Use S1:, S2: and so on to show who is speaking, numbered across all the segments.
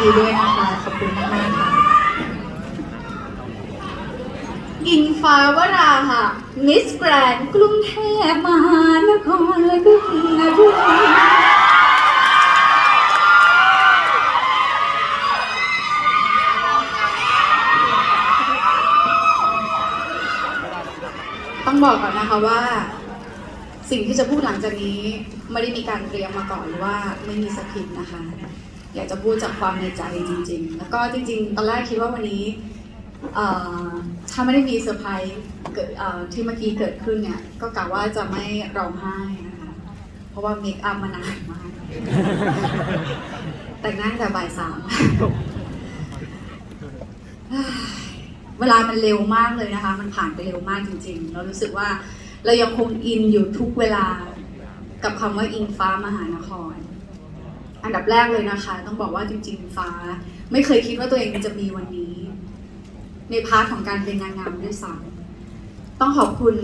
S1: ดีด้วยนะคะขอบคุณมากๆค่ะอิงฟ้าวราค่ะมิสแกรนกรุงเทพมหานครและกรุงนบุรีต้องบอกก่อนนะคะว่า สิ่งที่จะพูดหลังจากนี้ ไม่ได้มีการเตรียมมาก่อนหรือว่าไม่มีสคริปต์นะคะ อยากจะพูดจากความในใจจริง ๆ แล้วก็จริง ๆ ตอนแรกคิดว่าวันนี้ถ้าไม่ได้มีเซอร์ไพรส์เกิดที่เมื่อกี้เกิดขึ้นเนี่ย ก็กะว่าจะไม่ร้องไห้นะคะ เพราะว่าเมคอัพมานานมาก แต่งหน้าตั้งแต่บ่ายสาม เวลามันเร็วมากเลยนะคะ มันผ่านไปเร็วมากจริง ๆ เรารู้สึกว่าเรายังคงอินอยู่ทุกเวลากับคำว่าอิงฟ้ามหานคร อันดับแรกเลยนะคะ ต้องบอกว่าจริง ๆ ฟ้า ไม่เคยคิดว่าตัวเองจะมีวันนี้ ในพาร์ทของการเป็นนางงามด้วยซ้ำต้องขอบคุณ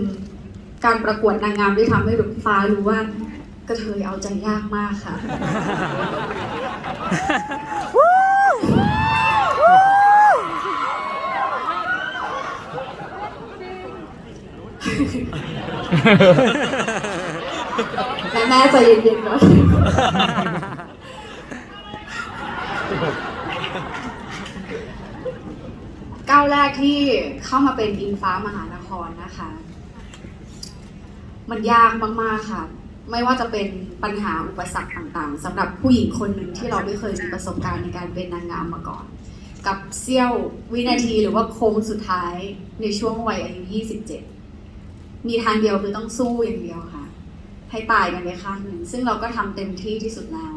S1: การประกวดนางงามที่ทำให้ฟ้ารู้ว่ากระเทยเอาใจยากมากค่ะแม่แม่ใจเย็นๆก่อน ก้าวแรกที่เข้ามาเป็นอิงฟ้ามหานครนะคะ มันยากมากๆค่ะ ไม่ว่าจะเป็นปัญหาอุปสรรคต่างๆสำหรับผู้หญิงคนหนึ่งที่เราไม่เคยมีประสบการณ์ในการเป็นนางงามมาก่อน กับเสี้ยววินาทีหรือว่าโค้งสุดท้ายในช่วงวัยอายุ 27 มีทางเดียวคือต้องสู้อย่างเดียวค่ะ ให้ตายกันไปข้างหนึ่งซึ่งเราก็ทำเต็มที่ที่สุดแล้ว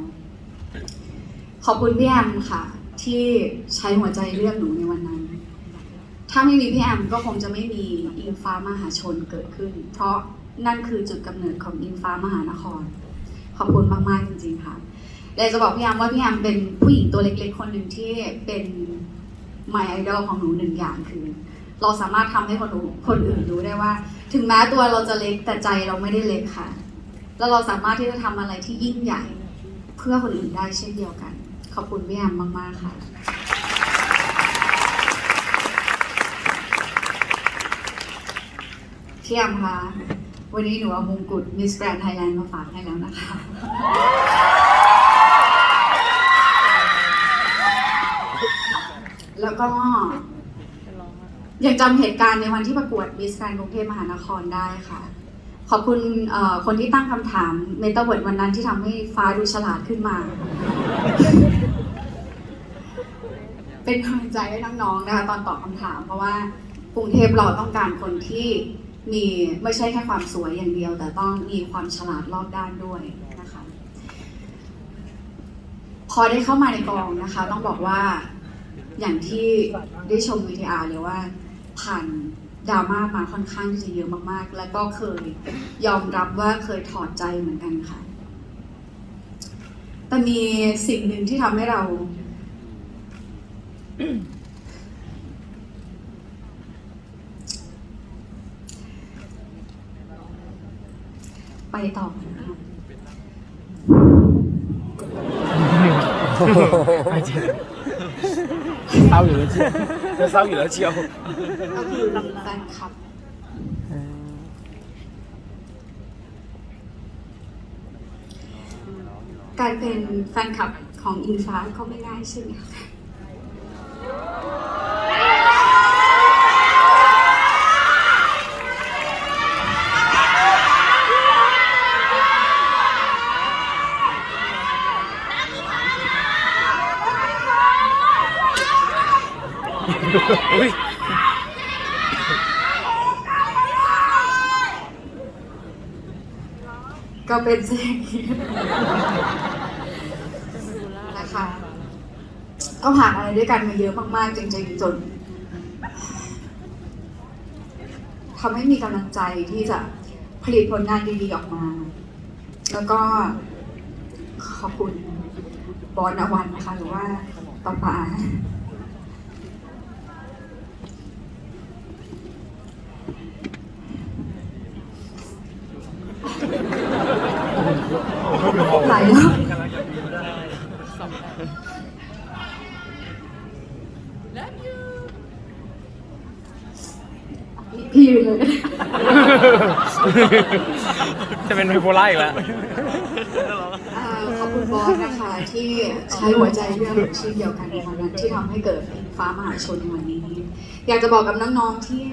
S1: ขอบคุณพี่แอมค่ะ ที่ใช้หัวใจเลือกหนูในวันนั้น ถ้าไม่มีพี่แอมก็คงจะไม่มีอิงฟ้ามหาชนเกิดขึ้น เพราะนั่นคือจุดกำเนิดของอิงฟ้ามหานคร ขอบคุณมากๆจริงๆค่ะแต่จะบอกพี่แอมว่าพี่แอมเป็นผู้หญิงตัวเล็กๆ คนหนึ่งที่เป็น my idol ของหนูหนึ่งอย่างคือ เราสามารถทำให้คนอื่นคนอื่นรู้ได้ว่า ถึงแม้ตัวเราจะเล็กแต่ใจเราไม่ได้เล็กค่ะ แล้วเราสามารถที่จะทำอะไรที่ยิ่งใหญ่ เพื่อคนอื่นได้เช่นเดียวกัน อบคุณพี่แอมมาก ๆ ค่ะ พี่แอมคะวันนี้หนูเอามงกุฎ Miss Grand Thailand มาฝากให้แล้วนะคะ แล้วก็ยังจำเหตุการณ์ในวันที่ประกวด Miss Grand กรุงเทพมหานครได้ค่ะ ขอบคุณคนที่ตั้งคำถามเมตาเวิร์ดวันนั้นที่ทำให้ฟ้าดูฉลาดขึ้นมา เป็นกำลังใจให้น้องๆนะคะตอนตอบคำถาม เพราะว่ากรุงเทพเราต้องการคนที่มีไม่ใช่แค่ความสวยอย่างเดียว แต่ต้องมีความฉลาดรอบด้านด้วยนะคะ พอได้เข้ามาในกองนะคะ ต้องบอกว่าอย่างที่ได้ชม VTR เลยว่า ผ่านดราม่ามาค่อนข้างที่จะเยอะมากๆ แล้วก็เคยยอมรับว่าเคยถอดใจเหมือนกันค่ะ แต่มีสิ่งหนึ่งที่ทำให้เรา ไปต่อเศร้า
S2: อยู่แล้วเชียวจะเศร้าอยู่แล้วเชียว
S1: ก็คือแฟนคลับการเป็นแฟนคลับของอินฟ้าก็ไม่ง่ายใช่ไหมคะ ก็เป็นเช่นนี้นะคะ ก็ผ่านอะไรด้วยกันมาเยอะมากๆ จริงๆจนทำให้มีกำลังใจที่จะผลิตผลงานดีๆออกมา แล้วก็ขอบคุณบอลนวันนะคะ หรือว่าป๊าป๋า หลายรอบพี่ยืนเลย
S2: จะเป็นไบโพล่าอีกแล้ว
S1: อ่าขอบคุณบอสนะคะที่ใช้หัวใจเรื่องเช่นเดียวกันในวันนั้นที่ทำให้เกิดฟ้ามหาชนในวันนี้ อยากจะบอกกับน้องๆที่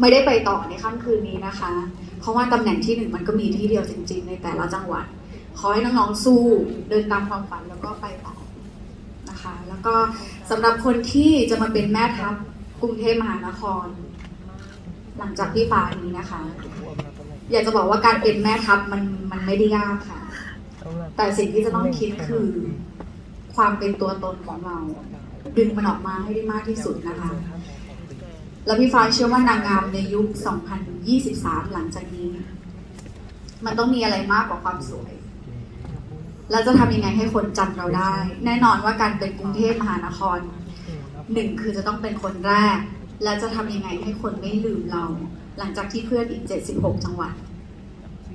S1: ไม่ได้ไปต่อในค่ำคืนนี้นะคะ เพราะว่าตำแหน่งที่หนึ่งมันก็มีที่เดียวจริง ๆ ในแต่ละจังหวัด ขอให้น้องๆสู้เดินตามความฝันแล้วก็ไปต่อนะคะ แล้วก็สำหรับคนที่จะมาเป็นแม่ทัพกรุงเทพมหานคร หลังจากพี่ฟ้านี้นะคะ อยากจะบอกว่าการเป็นแม่ทัพมันมันไม่ได้ยากค่ะ แต่สิ่งที่จะต้องคิดคือ ความเป็นตัวตนของเรา ดึงมันออกมาให้ได้มากที่สุดนะคะ แล้วพี่ฟ้าเชื่อว่านางงามในยุค 2023 หลังจากนี้ มันต้องมีอะไรมากกว่าความสวย แล้วจะทำยังไงให้คนจำเราได้ แน่นอนว่าการเป็นกรุงเทพมหานครหนึ่งคือจะต้องเป็นคนแรก และจะทำยังไงให้คนไม่ลืมเรา หลังจากที่เพื่อนอีก 76 จังหวัด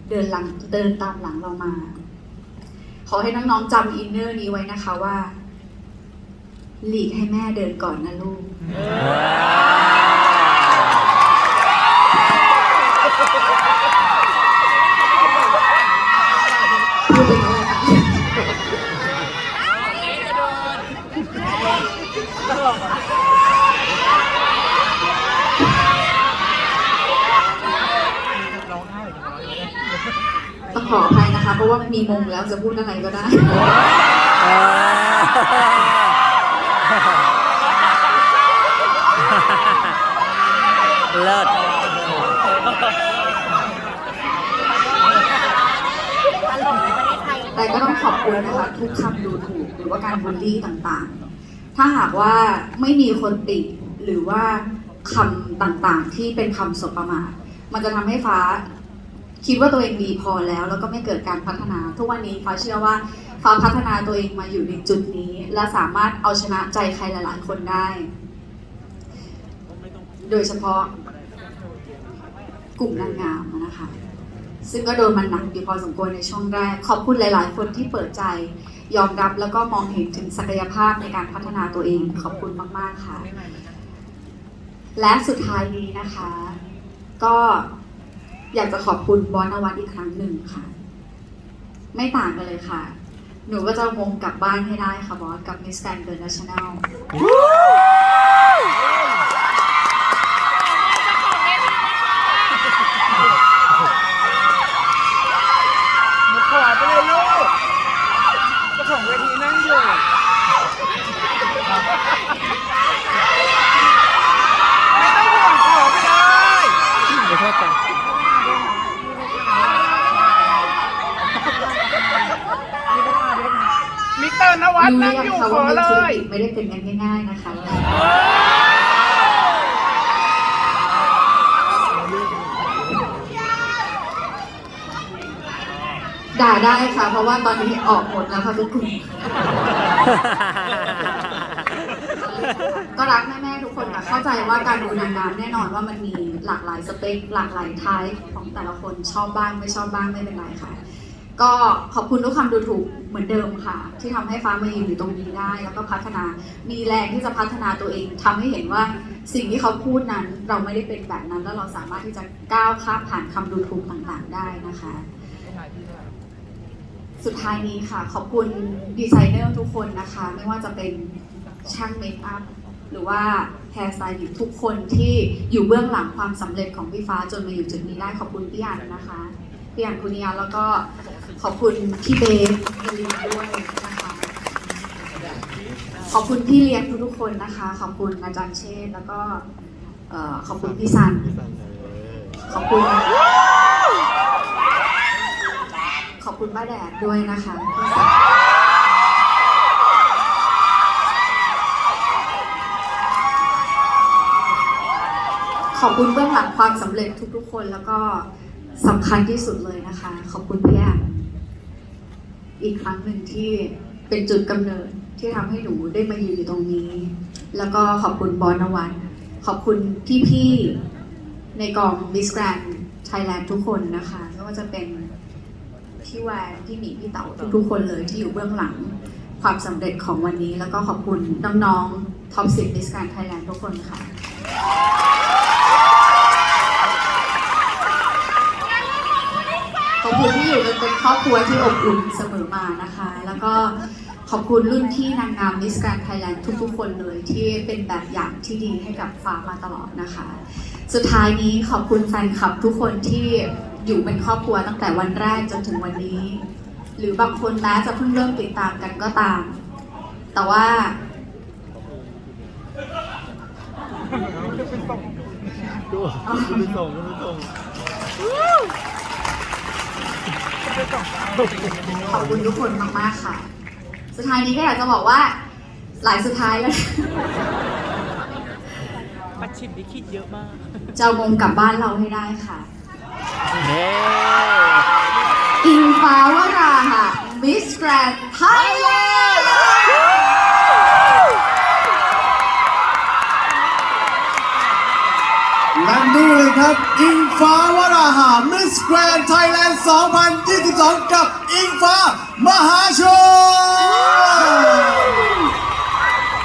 S1: เดินหลังเดินตามหลังเรามา ขอให้น้องๆจำอินเนอร์นี้ไว้นะคะว่า หลีกให้แม่เดินก่อนนะลูก พูดไปแล้วค่ะต้องขออภัยนะคะ เพราะว่า มีมงแล้วจะพูดอะไรก็ได้
S3: เลิศ
S1: แต่ก็ต้องขอบคุณนะคะทุกคำดูถูกหรือว่าการบูลลี่ต่างๆ ถ้าหากว่าไม่มีคนติหรือว่าคำต่างๆที่เป็นคำสบประมาทมันจะทำให้ฟ้า คิดว่าตัวเองดีพอแล้ว แล้วก็ไม่เกิดการพัฒนา ทุกวันนี้ฟ้าเชื่อว่าฟ้าพัฒนาตัวเองมาอยู่ในจุดนี้ และสามารถเอาชนะใจใครหลาย ๆ คนได้ โดยเฉพาะกลุ่มนางงามนะคะ ซึ่งก็โดนมันหนักอยู่พอสมควรในช่วงแรก ขอบคุณหลาย ๆ คนที่เปิดใจ ยอมรับแล้วก็มองเห็นถึงศักยภาพในการพัฒนาตัวเอง ขอบคุณมาก ๆ ค่ะ และสุดท้ายนี้นะคะ ก็ อยากจะขอบคุณบอสนวัตอีกครั้งหนึ่งค่ะ ไม่ต่างกันเลยค่ะ หนูก็จะมงกลับบ้านให้ได้ค่ะบอสกับมิสแก
S2: รนเด
S1: อร์เนชั่นแนลด
S2: ขวาไปเลยลูกเจ้าของเวทีนั่งอยู่ ไม่ต้องห่วงขอไม่ได้
S3: ไม่โทษกัน
S2: มิสเตอ ร์นวัด
S1: รู้
S2: น
S1: อยู่
S2: ขอ
S1: ว่า
S2: เล
S1: ธุร
S2: ย
S1: กิจไม่ได้เป็นกันง่ายๆนะคะด่าได้ค่ะ เพราะว่าตอนนี้ออกหมดแล้วค่ะทุกคน ก็รักแม่ๆทุกคนค่ะเข้าใจว่าการดูนางงามแน่นอนว่ามันมีหลากหลายสเปคหลากหลายไทป์ของแต่ละคนชอบบ้างไม่ชอบบ้างไม่เป็นไรค่ะ ก็ขอบคุณทุกคำดูถูกเหมือนเดิมค่ะ ที่ทำให้ฟ้ามายืนอยู่ตรงนี้ได้ แล้วก็พัฒนามีแรงที่จะพัฒนาตัวเองทำให้เห็นว่าสิ่งที่เขาพูดนั้น เราไม่ได้เป็นแบบนั้น แล้วเราสามารถที่จะก้าวข้ามผ่านคำดูถูกต่างๆได้นะคะ สุดท้ายนี้ค่ะ ขอบคุณดีไซเนอร์ทุกคนนะคะ ไม่ว่าจะเป็นช่างเมคอัพหรือว่าแฮร์สไตลิสต์ทุกคนที่อยู่เบื้องหลังความสำเร็จของพี่ฟ้าจนมาอยู่จุดนี้ได้ขอบคุณพี่อันนะคะพี่อันคุณยาแล้วก็ ขอบคุณพี่เบสเอลีนด้วยนะคะขอบคุณพี่เลี้ยงทุกๆคนนะคะ ขอบคุณอาจารย์เชษแล้วก็เอ่อขอบคุณพี่ซัน ขอบคุณ ขอบคุณป้าแดดด้วยนะคะพี่ซันขอบคุณเบื้องหลังความสำเร็จทุกๆคนแล้วก็สำคัญที่สุดเลยนะคะ ขอบคุณพี่แอม อีกครั้งหนึ่งที่เป็นจุดกำเนิดที่ทำให้หนูได้มายืนอยู่ตรงนี้ แล้วก็ขอบคุณบอลนวัตขอบคุณพี่ๆในกอง Miss Grand Thailand ทุกคนนะคะไม่ว่าจะเป็นพี่แวนพี่หมีพี่เต๋าทุกๆคนเลยที่อยู่เบื้องหลังความสำเร็จของวันนี้ แล้วก็ขอบคุณน้องๆท็อป10 Miss Grand Thailand ทุกคนค่ะ ณที่อยู่กันเป็นครอบครัวที่อบอุ่นเสมอมานะคะ แล้วก็ขอบคุณรุ่นที่นางงามมิสแกรนไทยแลนด์ทุกๆ คนเลยที่เป็นแบบอย่างที่ดีให้กับฟ้ามาตลอดนะคะ สุดท้ายนี้ขอบคุณแฟนคลับทุกคนที่อยู่เป็นครอบครัวตั้งแต่วันแรกจนถึงวันนี้ หรือบางคนแม้จะเพิ่งเริ่มติดตามกันก็ตาม แต่ว่า
S2: ดูดูส่งดูส่ง
S1: ขอบคุณทุกคนมากๆค่ะ สุดท้ายนี้ก็อยากจะบอกว่า หลายสุดท้ายแล้ว
S3: ปัดชิมดิคิดเยอะมาก
S1: จะเอามงกลับบ้านเราให้ได้ค่ะ
S3: เน่
S1: อิงฟ้าวราค่ะมิสแกรนไทยแลนด์
S4: และนี่เลยครับอิง ฟ้าวราหามิสแกรนไทยแลนด์ 2022 กับอิงฟ้ามหาชน